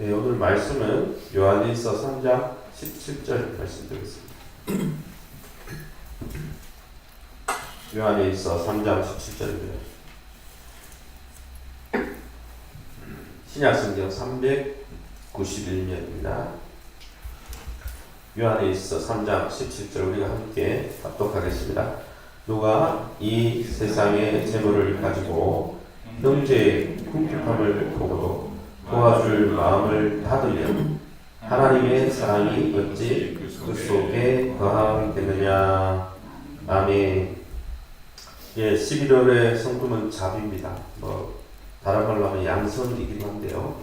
네, 오늘 말씀은 요한일서 3장 17절 말씀 드리겠습니다. 요한일서 3장 17절입니다. 신약성경 391면입니다. 요한일서 3장 17절 우리가 함께 합독하겠습니다. 누가 이 세상의 재물을 가지고 형제의 궁핍함을 보고도 도와줄 마음을 닫으면 하나님의 사랑이 어찌 그 속에 거하겠느냐 아멘 예, 11월의 성품은 자비입니다 뭐 다른 말로 하면 양선이기도 한데요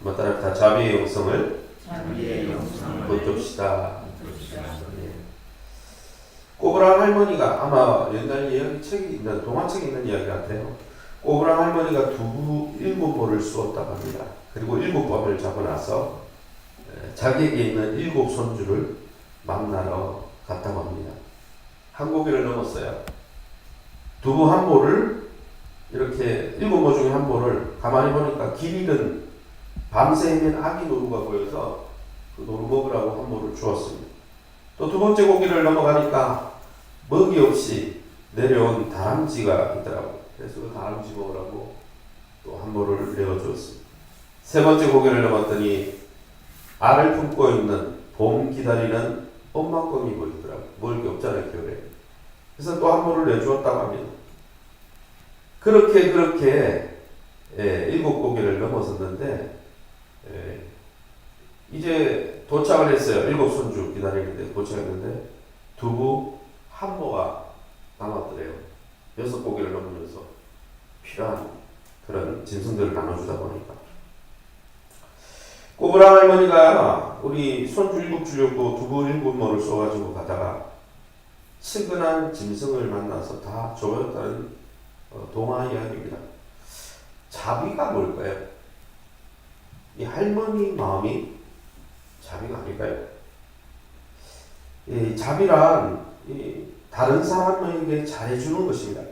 뭐 따라 다 자비의 보줍시다. 예. 꼬브라 할머니가 아마 옛날 이야기 책이 있는 동화책에 있는 이야기 같아요. 꼬브라 할머니가 두부 일곱 보를 쏘았다고 합니다. 그리고 일곱 밤을 에, 자기에게 있는 일곱 손주를 만나러 갔다고 합니다. 한 고개를 넘었어요. 두부 한 보를 이렇게 일곱 보 중에 한 보를 가만히 보니까 길 잃은 밤새 헤맨 아기 노루가 보여서 그 노루 먹으라고 한 보를 주었습니다. 또 두 번째 고기를 넘어가니까 먹이 없이 내려온 다람쥐가 있더라고요. 그 다람쥐 먹으라고 또한 모를 내어주었습니다. 세 번째 고기를 넘었더니 알을 품고 있는 봄 기다리는 엄마 껌이 보이더라고요. 먹을 게 없잖아요, 겨울에. 그래서 또한 모를 내주었다고 합니다. 그렇게 그렇게 예, 일곱 고기를 넘어섰는데 예, 이제 도착을 했어요. 일곱 손주 기다리는데 도착했는데 두부 한 모가 남았더래요. 여섯 고기를 넘으면서 필요한 그런 짐승들을 나눠주다 보니까 꼬브라 할머니가 우리 손주 일곱 주려고 두부 일곱 모를 쏘가지고 가다가 친근한 짐승을 만나서 다 줘버렸다는 어, 동화 이야기입니다. 자비가 뭘까요? 이 할머니 마음이 자비가 아닐까요? 이 자비란 이 다른 사람에게 잘해주는 것입니다.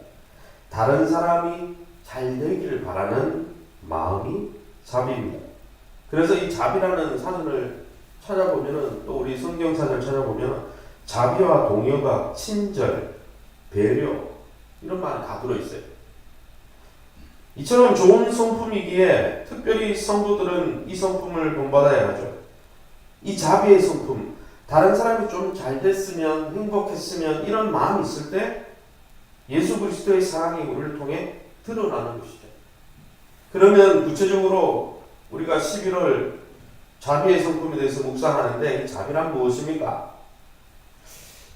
다른 사람이 잘 되기를 바라는 마음이 자비입니다. 그래서 이 자비라는 사전을 찾아보면은 또 우리 성경사전을 찾아보면 자비와 동요가 친절, 배려 이런 말이 다 들어있어요. 이처럼 좋은 성품이기에 특별히 성도들은 이 성품을 본받아야 하죠. 이 자비의 성품, 다른 사람이 좀 잘 됐으면 행복했으면 이런 마음이 있을 때 예수 그리스도의 사랑이 우리를 통해 드러나는 것이죠. 그러면 구체적으로 우리가 11월 자비의 성품에 대해서 묵상하는데 이 자비란 무엇입니까?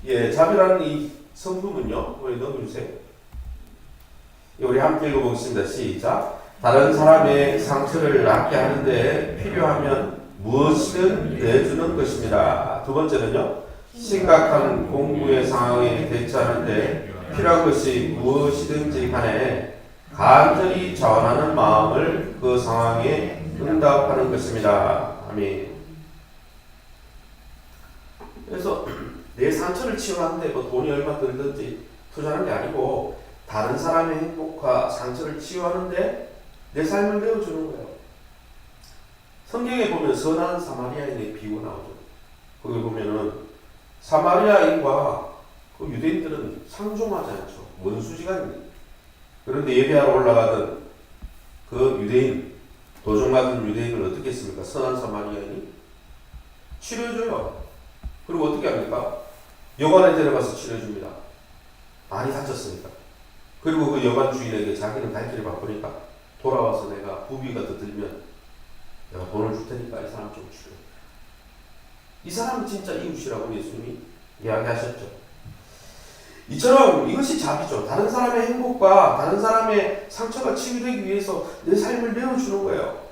예, 자비라는 이 성품은요. 우리 넣어주세요. 예, 우리 함께 읽어보겠습니다. 시작. 다른 사람의 상처를 낫게 하는데 필요하면 무엇이든 내주는 것입니다. 두 번째는요. 심각한 공부의 상황에 대처하는데 필요한 것이 무엇이든지 간에 간절히 자원하는 마음을 그 상황에 응답하는 것입니다. 아멘. 그래서 내 상처를 치유하는데 뭐 돈이 얼마 들든지 투자하는 게 아니고 다른 사람의 행복과 상처를 치유하는데 내 삶을 내어주는 거예요. 성경에 보면 선한 사마리아인의 비유가 나오죠. 거기 보면은 사마리아인과 그 유대인들은 상종하지 않죠. 원수지간입니다. 그런데 예배하러 올라가던 그 유대인, 도종 같은 유대인을 어떻게 했습니까? 선한 사마리아인이 치료해줘요. 그리고 어떻게 합니까? 여관에 데려가서 치료해줍니다. 많이 다쳤으니까. 그리고 그 여관 주인에게 자기는 갈 길이 바쁘니까 돌아와서 내가 부비가 더 들면 내가 돈을 줄 테니까 이 사람 좀 치료해. 이 사람은 진짜 이웃이라고 예수님이 이야기하셨죠. 이처럼 이것이 자비죠. 다른 사람의 행복과 다른 사람의 상처가 치유되기 위해서 내 삶을 내어주는 거예요.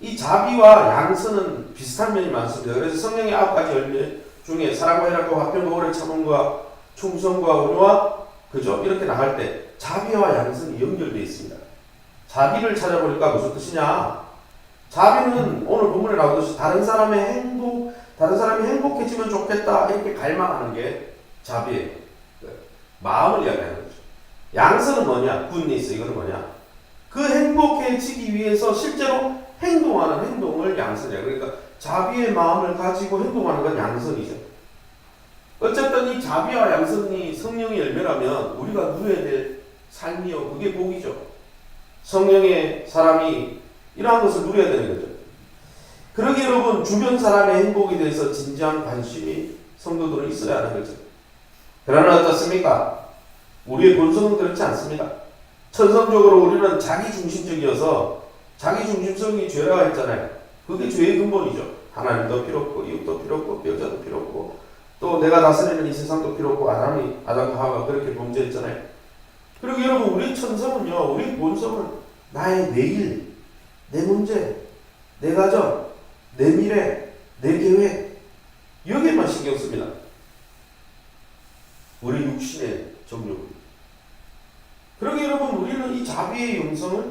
이 자비와 양선은 비슷한 면이 많습니다. 그래서 성령의 아홉 가지 열매 중에 사랑과 희락과 화평과 오래 참음과 충성과 온유와 그죠? 이렇게 나갈 때 자비와 양선이 연결되어 있습니다. 자비를 찾아보니까 무슨 뜻이냐? 자비는 오늘 본문에 나오듯이 다른 사람의 행복, 다른 사람이 행복해지면 좋겠다 이렇게 갈망하는 게 자비예요. 그 마음을 이야기하는 거죠. 양선은 뭐냐? 굿니스 이거는 뭐냐? 그 행복해지기 위해서 실제로 행동하는 행동을 양선이야. 그러니까 자비의 마음을 가지고 행동하는 건 양선이죠. 어쨌든 이 자비와 양선이 성령의 열매라면 우리가 누려야 될 삶이요. 그게 복이죠. 성령의 사람이 이러한 것을 누려야 되는 거죠. 그러기 여러분 주변 사람의 행복에 대해서 진지한 관심이 성도들은 있어야 하는 거죠. 그러나 어떻습니까? 우리의 본성은 그렇지 않습니다. 천성적으로 우리는 자기 중심적이어서 자기 중심성이 죄라고 했잖아요. 그게 죄의 근본이죠. 하나님도 필요 없고 이웃도 필요 없고 여자도 필요 없고 또 내가 다스리는 이 세상도 필요 없고 아담이 아담과 하와가 그렇게 범죄했잖아요. 그리고 여러분 우리 천성은요. 우리 본성은 나의 내일, 내 문제, 내 가정, 내 미래, 내 계획 여기에만 신경 씁니다. 우리 육신의 정욕. 그러게 여러분 우리는 이 자비의 영성을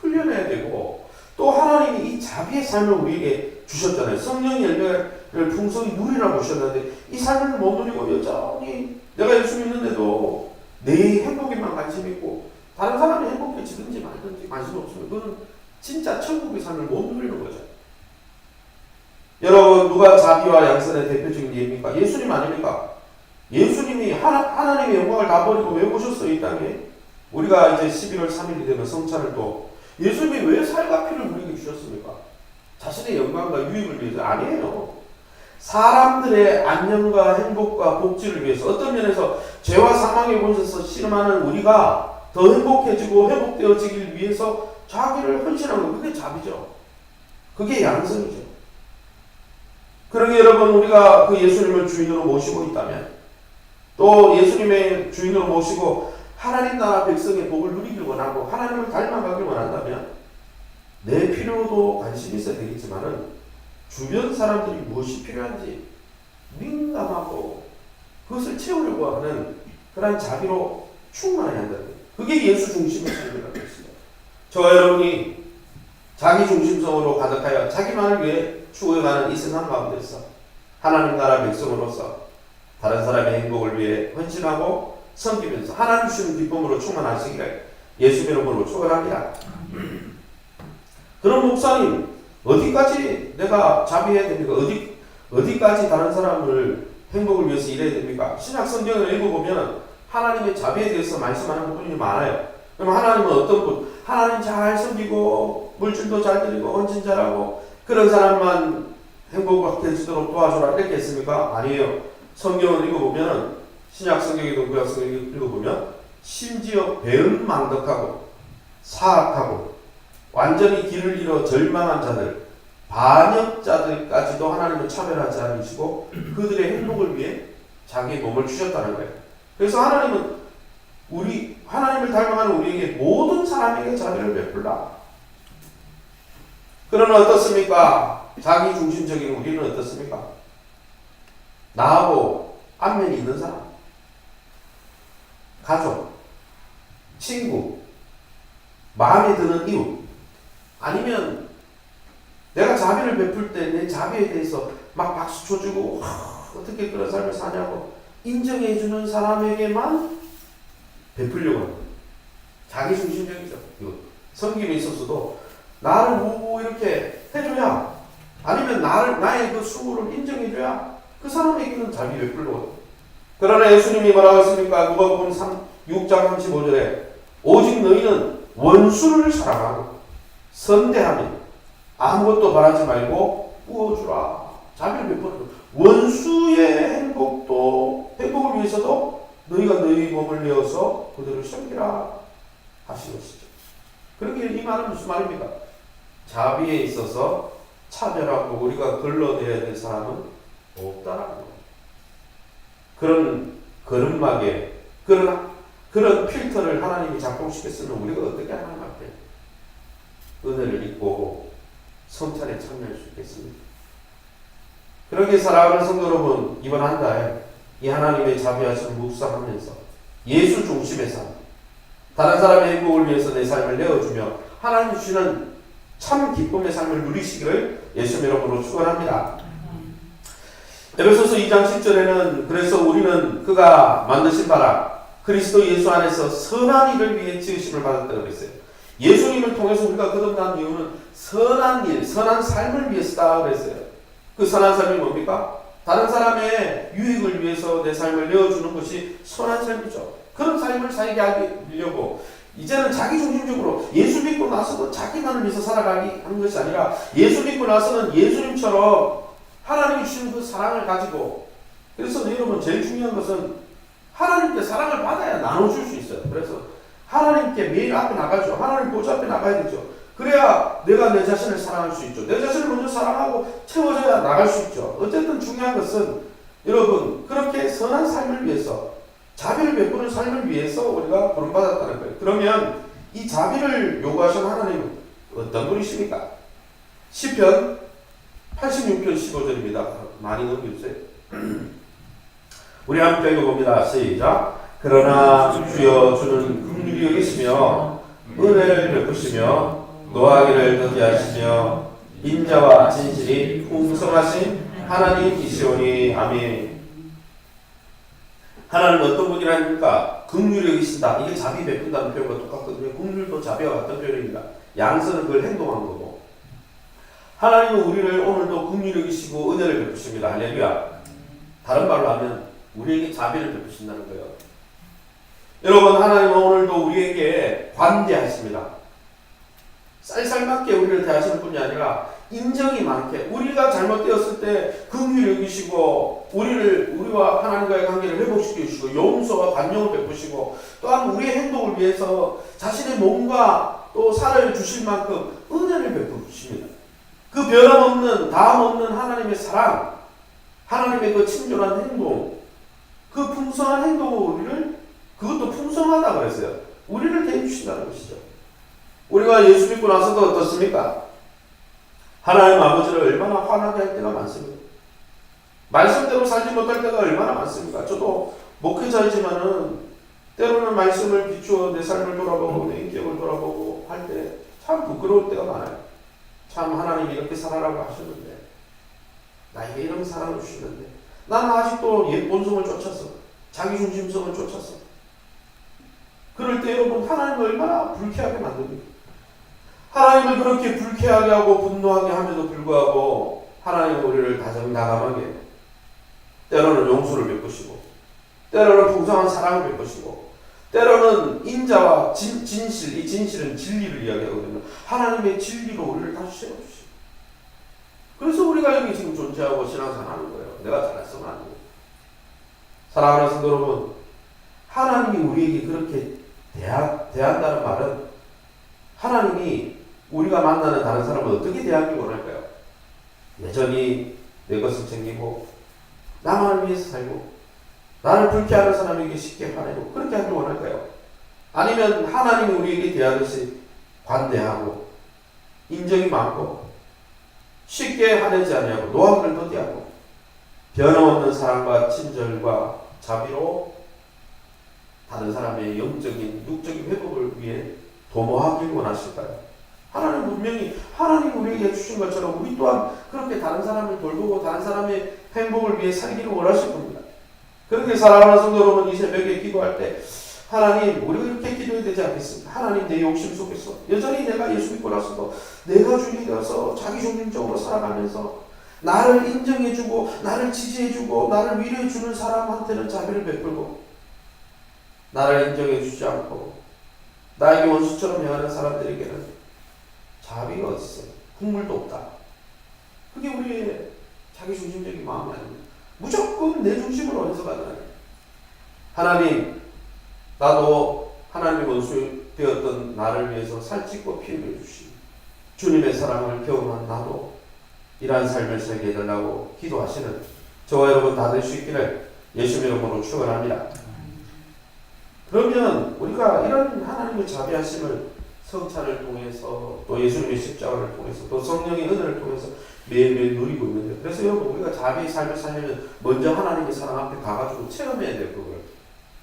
훈련해야 되고 또 하나님이 이 자비의 삶을 우리에게 주셨잖아요. 성령의 열매를 풍성히 누리라고 하셨는데 이 삶을 못 누리고 여전히 내가 예수 믿는데도 내 행복에만 관심 있고 다른 사람이 행복해지든지 말든지 관심 없으면 그거는 진짜 천국의 삶을 못 누리는 거죠. 여러분 누가 자비와 양선의 대표적인 예입니까? 예수님 아닙니까? 예수님이 하나, 하나 님의 영광을 다 버리고 왜 오셨어요 이 땅에? 우리가 이제 11월 3일이 되면 성찬을 또 예수님이 왜 살과 피를 우리에게 주셨습니까? 자신의 영광과 유익을 위해서 아니에요. 사람들의 안녕과 행복과 복지를 위해서 어떤 면에서 죄와 사망의 곳에서 실험하는 우리가 더 행복해지고 회복되어지길 위해서 자기를 헌신한 거 그게 자비죠. 그게 양성이죠. 그러게 여러분 우리가 그 예수님을 주인으로 모시고 있다면 또 예수님의 주인으로 모시고 하나님 나라 백성의 복을 누리길 원하고 하나님을 닮아가길 원한다면 내 필요도 관심이 있어야 되겠지만은 주변 사람들이 무엇이 필요한지 민감하고 그것을 채우려고 하는 그러한 자비로 충만해야 거예요. 그게 예수 중심의 삶이라고 했습니다. 저와 여러분이 자기 중심성으로 가득하여 자기만을 위해 추구해가는 이 세상 가운데서 하나님 나라 백성으로서 다른 사람의 행복을 위해 헌신하고 섬기면서 하나님 주시는 기쁨으로 충만하시기를 예수 이름으로 축원합니다. 그런 목사님 어디까지 내가 자비해야 됩니까? 어디 어디까지 다른 사람을 행복을 위해서 일해야 됩니까? 신약 성경을 읽어보면 하나님의 자비에 대해서 말씀하는 부분이 많아요. 그럼 하나님은 어떤 분? 하나님 잘 섬기고 물질도 잘 드리고 헌신 잘하고 그런 사람만 행복하게지도록 도와주라 이렇게 했습니까? 아니에요. 성경을 읽어보면 신약 성경이든 구약 성경을 읽어보면 심지어 배은망덕하고 사악하고 완전히 길을 잃어 절망한 자들 반역자들까지도 하나님은 차별하지 않으시고 그들의 행복을 위해 자기의 몸을 주셨다는 거예요. 그래서 하나님은 우리 하나님을 닮아가는 우리에게 모든 사람에게 자비를 베풀라. 그러나 어떻습니까? 자기 중심적인 우리는 어떻습니까? 나하고 안면이 있는 사람, 가족, 친구, 마음에 드는 이웃, 아니면 내가 자비를 베풀 때 내 자비에 대해서 막 박수 쳐주고 와, 어떻게 그런 삶을 사냐고 인정해주는 사람에게만 베풀려고 하는 거예요. 자기 중심적이죠. 이거 섬김에 있어서도 나를 보고 이렇게 해줘야 아니면 나를 나의 그 수고를 인정해줘야 그 사람에게는 자비 베풀려고. 그러나 예수님이 뭐라고 했습니까? 누가복음 3 6장 35절에 오직 너희는 원수를 사랑하고 선대하며 아무것도 바라지 말고 부어주라. 자비를 베풀어. 원수의 행복도 행복을 위해서도 너희가 너희 몸을 내어서 그들을 섬기라 하신 것이죠. 그렇게 이 말은 무슨 말입니까? 자비에 있어서 차별하고 우리가 걸러내야 될 사람은 없다라는 거예요. 그런 걸음막에 그런 그런 필터를 하나님이 작동시켰으면 우리가 어떻게 하나님 앞에 은혜를 입고 성찬에 참여할 수 있겠습니까? 그렇게 살아가는 성도 여러분 이번 한 달 이 하나님의 자비하심을 묵상하면서 예수 중심의 삶 다른 사람의 행복을 위해서 내 삶을 내어주며 하나님 주시는 참 기쁨의 삶을 누리시기를 예수 이름으로 축원합니다. 에베소서 2장 10절에는 그래서 우리는 그가 만드신 바라 그리스도 예수 안에서 선한 일을 위해 지으심을 받았다고 그랬어요. 예수님을 통해서 우리가 거듭난 이유는 선한 일, 선한 삶을 위해서다 그랬어요. 그 선한 삶이 뭡니까? 다른 사람의 유익을 위해서 내 삶을 내어주는 것이 선한 삶이죠. 그런 삶을 살게 하려고 이제는 자기 중심적으로 예수 믿고 나서도 자기만을 위해서 살아가기 하는 것이 아니라 예수 믿고 나서는 예수님처럼 하나님이 주신 그 사랑을 가지고 그래서 여러분 제일 중요한 것은 하나님께 사랑을 받아야 나눠줄 수 있어요. 그래서 하나님께 매일 앞에 나가죠. 하나님 보좌 앞에 나가야 되죠. 그래야 내가 내 자신을 사랑할 수 있죠. 내 자신을 먼저 사랑하고 채워져야 나갈 수 있죠. 어쨌든 중요한 것은 여러분 그렇게 선한 삶을 위해서 자비를 베푸는 삶을 위해서 우리가 부름받았다는 거예요. 그러면 이 자비를 요구하신 하나님은 어떤 분이십니까? 시편 86편 15절입니다. 많이 넘겨주세요. 우리 함께 읽어봅니다. 시작. 그러나 주여 주는 긍휼이 여기시며 은혜를 베푸시며 노하기를 더디하시며 인자와 진실이 풍성하신 하나님이시오니 아멘. 하나님은 어떤 분이라니까 긍휼이 여기신다. 이게 자비 베푼다는 표현과 똑같거든요. 긍휼도 자비와 같은 표현입니다. 양서는 그걸 행동한 거고. 하나님은 우리를 오늘도 긍휼히 여기시고 은혜를 베푸십니다. 할렐루야. 다른 말로 하면 우리에게 자비를 베푸신다는 거예요. 여러분 하나님은 오늘도 우리에게 관대하십니다. 쌀쌀맞게 우리를 대하시는 분이 아니라 인정이 많게 우리가 잘못되었을 때 긍휼히 여기시고 우리를 우리와 하나님과의 관계를 회복시켜 주시고 용서와 관용을 베푸시고 또한 우리의 행동을 위해서 자신의 몸과 또 살을 주실 만큼 은혜를 베푸십니다. 그 변함없는 다함없는 하나님의 사랑, 하나님의 그 친절한 행동, 그 풍성한 행동으로 우리를 그것도 풍성하다 그랬어요. 우리를 대해 주신다는 것이죠. 우리가 예수 믿고 나서도 어떻습니까? 하나님 아버지를 얼마나 화나게 할 때가 많습니다. 말씀대로 살지 못할 때가 얼마나 많습니까? 저도 목회자이지만은 때로는 말씀을 비추어 내 삶을 돌아보고 내 인격을 돌아보고 할 때 참 부끄러울 때가 많아요. 참 하나님이 이렇게 살아라고 하셨는데 나에게 이런 사랑을 주시는데 나는 아직도 옛 본성을 쫓아서 자기 중심성을 쫓아서 그럴 때 여러분 하나님을 얼마나 불쾌하게 만듭니까? 하나님을 그렇게 불쾌하게 하고 분노하게 함에도 불구하고 하나님 우리를 다정다감하게 때로는 용서를 베푸시고 때로는 풍성한 사랑을 베푸시고 때로는 인자와 진, 진실, 이 진실은 진리를 이야기하거든요. 하나님의 진리로 우리를 다시 세워주시고 그래서 우리가 여기 지금 존재하고 신앙생활하는 거예요. 내가 잘했으면 안 돼요. 사랑하는 성도 여러분, 하나님이 우리에게 그렇게 대하, 대한다는 말은 하나님이 우리가 만나는 다른 사람을 어떻게 대하기 원할까요? 여전히 내 것을 챙기고 나만을 위해서 살고 나를 불쾌하는 사람에게 쉽게 화내고 그렇게 하길 원할까요? 아니면 하나님이 우리에게 대하듯이 관대하고 인정이 많고 쉽게 화내지 아니하고 노하기를 더디하고 변함없는 사랑과 친절과 자비로 다른 사람의 영적인 육적인 회복을 위해 도모하길 원하실까요? 하나님 분명히 하나님 우리에게 주신 것처럼 우리 또한 그렇게 다른 사람을 돌보고 다른 사람의 행복을 위해 살기를 원하실 겁니다. 그렇게 사랑하는 성도 여러분 이 새벽에 기도할 때 하나님 우리가 이렇게 기도해야 되지 않겠습니까? 하나님 내 욕심 속에서 여전히 내가 예수 믿고 나서도 내가 주인이 되어서 자기 중심적으로 살아가면서 나를 인정해주고 나를 지지해주고 나를 위로해주는 사람한테는 자비를 베풀고 나를 인정해주지 않고 나에게 원수처럼 행하는 사람들에게는 자비가 어딨어 국물도 없다. 그게 우리의 자기 중심적인 마음이 아닙니다 무조건 내 중심으로 해석하잖아요 하나님 나도 하나님의 원수 되었던 나를 위해서 살찌고 피 흘려 주시 주님의 사랑을 경험한 나도 이러한 삶을 살게 해달라고 기도하시는 저와 여러분 다 될 수 있기를 예수 이름으로 축원합니다. 그러면 우리가 이런 하나님의 자비하심을 성찬을 통해서 또 예수님의 십자가를 통해서 또 성령의 은혜를 통해서 매일매일 누리고 있는데 그래서 여러분 우리가 자비의 삶을 살려면 먼저 하나님의 사랑 앞에 가가지고 체험해야 돼요 그걸.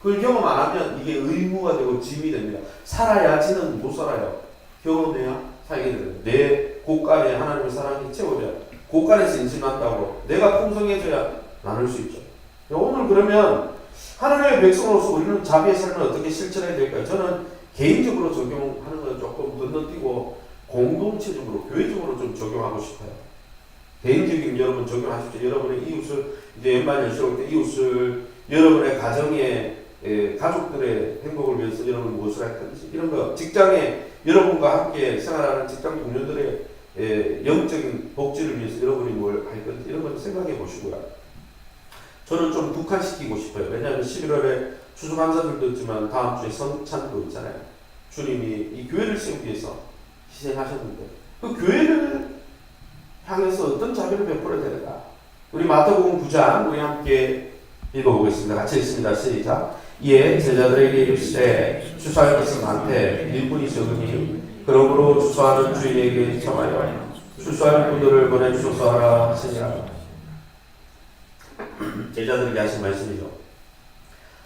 그걸 경험 안 하면 이게 의무가 되고 짐이 됩니다. 살아야지는 못 살아요. 경험해야 살게 돼요. 내 곳간에 하나님의 사랑이 채워져야 곳간에서 인신한다고 내가 풍성해져야 나눌 수 있죠. 오늘 그러면 하나님의 백성으로서 우리는 자비의 삶을 어떻게 실천해야 될까요? 저는 개인적으로 적용하는 건 조금 더 건너뛰고 공동체적으로 교회적으로 좀 적용하고 싶어요. 개인적인 여러분 적용하십시오. 여러분의 이웃을 이제 연말 연시올 때 이웃을 여러분의 가정에 에, 가족들의 행복을 위해서 여러분 무엇을 할 건지 이런 거 직장에 여러분과 함께 생활하는 직장 동료들의 에, 영적인 복지를 위해서 여러분이 뭘 할 건지 이런 걸 생각해 보시고요. 저는 좀 국한시키고 싶어요. 왜냐하면 11월에 추수감사들도 있지만 다음 주에 성찬도 있잖아요. 주님이 이 교회를 세우기 위해서 희생하셨는데 그 교회를 향해서 어떤 자비를 베풀어야 되는가? 우리 마태복음 9장 우리 함께 읽어보겠습니다. 같이 읽습니다. 시작. 이에 제자들에게 이르시되 추수할 것은 많되 일꾼이 적으니 그러므로 추수하는 주인에게 청하여 추수할 분들을 보내주소서 하라 하시니라. 제자들에게 하신 말씀이죠.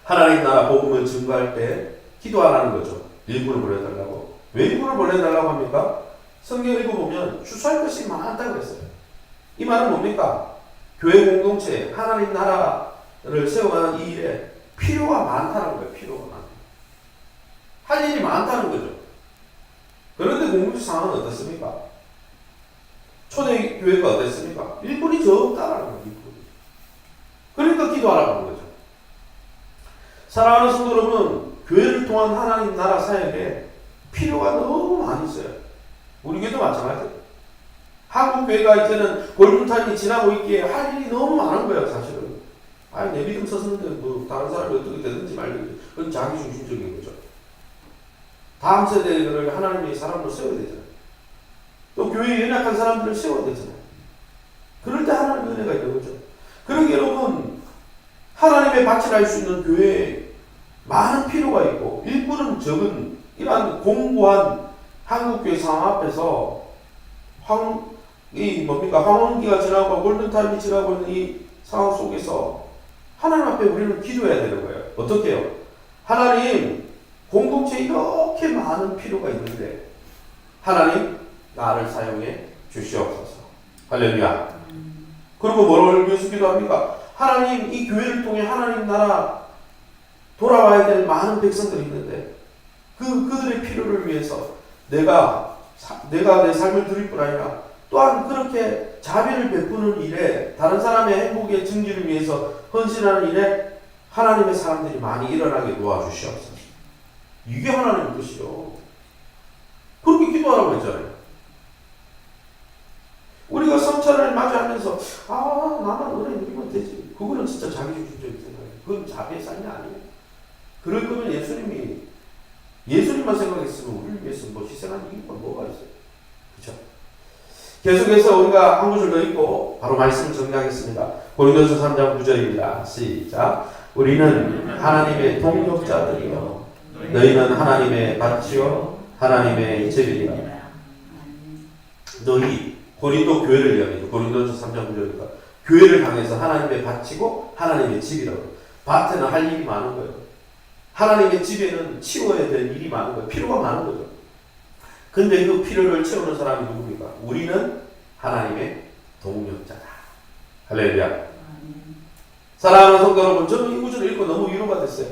하나님 나라 복음을 증거할 때 기도하라는 거죠. 일꾼을 보내달라고. 왜 일꾼을 보내달라고 합니까? 성경 읽어보면 추수할 것이 많다 그랬어요. 이 말은 뭡니까? 교회 공동체, 하나님 나라를 세워가는 이 일에 필요가 많다는 거예요. 필요가 많다. 할 일이 많다는 거죠. 그런데 공동체 상황은 어떻습니까? 초대 교회가 어땠습니까? 일꾼이 적다라는 거예요. 일꾼이. 그러니까 기도하라고 하는 거죠. 사랑하는 성도 여러분, 교회를 통한 하나님 나라 사역에 필요가 너무 많이 있어요. 우리 교회도 마찬가지예요. 한국 교회가 이제는 골든타임이 지나고 있기에 할 일이 너무 많은 거예요, 사실은. 아니, 내 믿음 섰는데 뭐 다른 사람이 어떻게 되든지 말든지. 그건 자기 중심적인 거죠. 다음 세대를 하나님의 사람으로 세워야 되잖아요. 또 교회에 연약한 사람들을 세워야 되잖아요. 그럴 때 하나님의 은혜가 있는 거죠. 그러게 여러분, 하나님의 밭을 할 수 있는 교회에 많은 필요가 있고, 일부는 적은 이러한 공고한 한국교회 상황 앞에서 황, 이 뭡니까? 황혼기가 지나고 골든타임이 지나고 있는 이 상황 속에서 하나님 앞에 우리는 기도해야 되는 거예요. 어떻게 해요? 하나님, 공동체에 이렇게 많은 필요가 있는데, 하나님, 나를 사용해 주시옵소서. 할렐루야. 그리고 뭐를 위해서 기도 합니까? 하나님, 이 교회를 통해 하나님 나라 돌아와야 될 많은 백성들이 있는데, 그, 그들의 필요를 위해서 내가, 사- 내가 내 삶을 드릴 뿐 아니라 또한 그렇게 자비를 베푸는 일에 다른 사람의 행복의 증진을 위해서 헌신하는 일에 하나님의 사람들이 많이 일어나게 도와주시옵소서. 이게 하나님의 뜻이요. 그렇게 기도하라고 했잖아요. 우리가 성찬을 맞이하면서 아 나만 은혜 누리면 되지. 그거는 진짜 자기 중심적인 생각이에요. 그건 자비의 삶이 아니에요. 그럴 거면 예수님이 예수님만 생각했으면 우리를 위해서 뭐 희생한 이유가 뭐가 있어요? 그렇죠? 계속해서 우리가 한 구절 더 읽고 바로 말씀을 정리하겠습니다. 고린도서 3장 9절입니다. 시작. 우리는 하나님의 동역자들이요 너희는 하나님의 밭이요 하나님의 집이라. 너희 고린도 교회를 이야기해요. 고린도서 3장 9절이니까 교회를 향해서 하나님의 밭이고 하나님의 집이라고. 밭에는 할 일이 많은 거예요. 하나님의 집에는 치워야 될 일이 많은 거예요. 필요가 많은 거죠. 근데 그 필요를 채우는 사람이 누굽니까? 우리는 하나님의 동력자다. 할렐루야. 사랑하는 성도 여러분, 저는 이 구절을 읽고 너무 위로가 됐어요.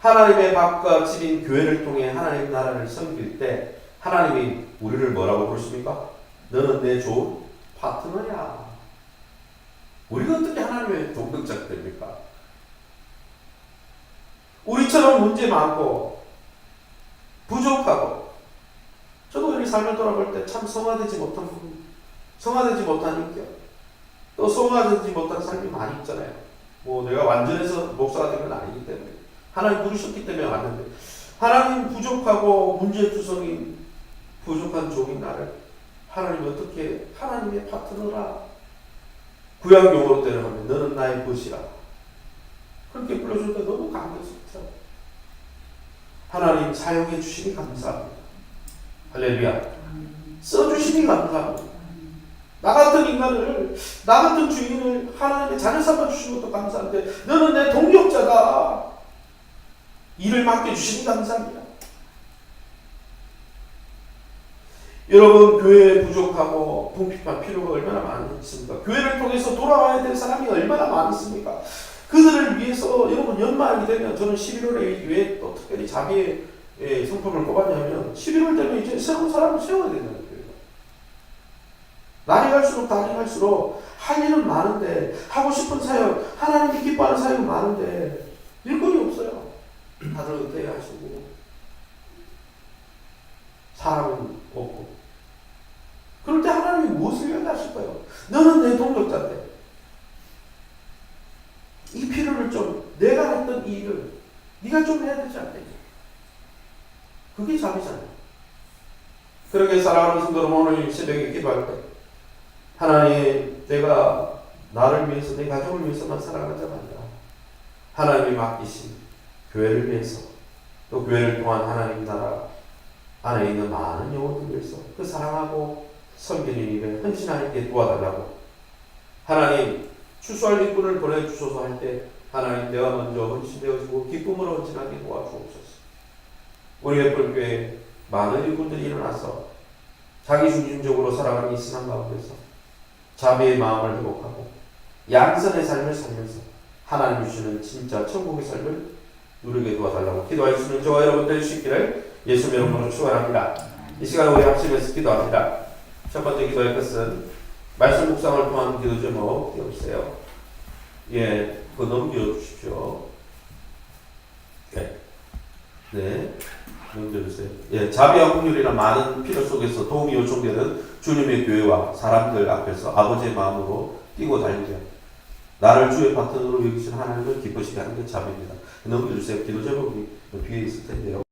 하나님의 밥과 집인 교회를 통해 하나님 나라를 섬길 때 하나님이 우리를 뭐라고 부르십니까? 너는 내 좋은 파트너야. 우리가 어떻게 하나님의 동력자가 됩니까? 우리처럼 문제 많고 부족하고 저도 우리 삶을 돌아볼 때 참 성화되지 못한 부분, 성화되지 못한 인격, 또 성화되지 못한 삶이 많이 있잖아요. 뭐 내가 완전해서 목사가 된 건 아니기 때문에. 하나님 부르셨기 때문에 왔는데. 하나님 부족하고 문제 투성인 부족한 종인 나를 하나님 어떻게 하나님의 파트너라? 구약 용어로 때려하면 너는 나의 벗이라 그렇게 불러줄 때 너무 감격스럽죠. 하나님 사용해 주시니 감사합니다. 할렐루야. 써주시니 감사합니다. 나 같은 인간을, 나 같은 주인을 하나님의 자녀 삼아 주신 것도 감사한데, 너는 내 동력자다. 일을 맡겨주시니 감사합니다. 여러분, 교회에 부족하고 궁핍한 필요가 얼마나 많이 있습니까? 교회를 통해서 돌아와야 될 사람이 얼마나 많이 있습니까? 그들을 위해서 여러분 연말이 되면 저는 11월에 왜 또 특별히 자비의 예, 성품을 뽑았냐면 12월 되면 이제 새로운 사람을 세워야 된다는 거예요. 날이 갈수록 날이 갈수록 할 일은 많은데 하고 싶은 사역 하나님이 기뻐하는 사역은 많은데 일거리 없어요. 다들 은퇴하시고 사람은 없고 그럴 때 하나님이 무엇을 연하실 거예요? 너는 내 동력자인데 이 필요를 좀 내가 했던 이 일을 네가 좀 해야 되지 않겠냐? 그게 잠이잖아요. 그렇게 살아가는 성도는 오늘 새벽에 기도할 때 하나님 내가 나를 위해서 내 가족을 위해서만 살아가자가 아니라 하나님이 맡기신 교회를 위해서 또 교회를 통한 하나님 나라 안에 있는 많은 영혼들 위해서 그 사랑하고 섬기는 일에 헌신하게 도와달라고 하나님 추수할 일꾼을 보내주소서 할 때 하나님 내가 먼저 헌신되어지고 기쁨으로 헌신하게 도와주옵소서. 우리 예불교회 많은 일꾼들이 일어나서 자기 중심적으로 살아가는 이 신앙 가운데서 자비의 마음을 회복하고 양선의 삶을 살면서 하나님 주시는 진짜 천국의 삶을 누리게 도와달라고 기도할 수 있는 저와 여러분들 되시기를 예수님의 이름으로 축원합니다. 이 시간 우리 합심해서 기도합니다. 첫 번째 기도의 끝은 말씀 묵상을 통한 기도 제목 띄워주세요. 예, 그거 넘겨 주십시오. 네. 네. 넘겨주세요. 예, 자비와 국률이나 많은 필요 속에서 도움이 요청되는 주님의 교회와 사람들 앞에서 아버지의 마음으로 뛰고 달리자. 나를 주의 파트너로 여기신 하나님을 기쁘시게 하는 게 자비입니다. 넘겨주세요. 기도 제목이 뒤에 있을 텐데요.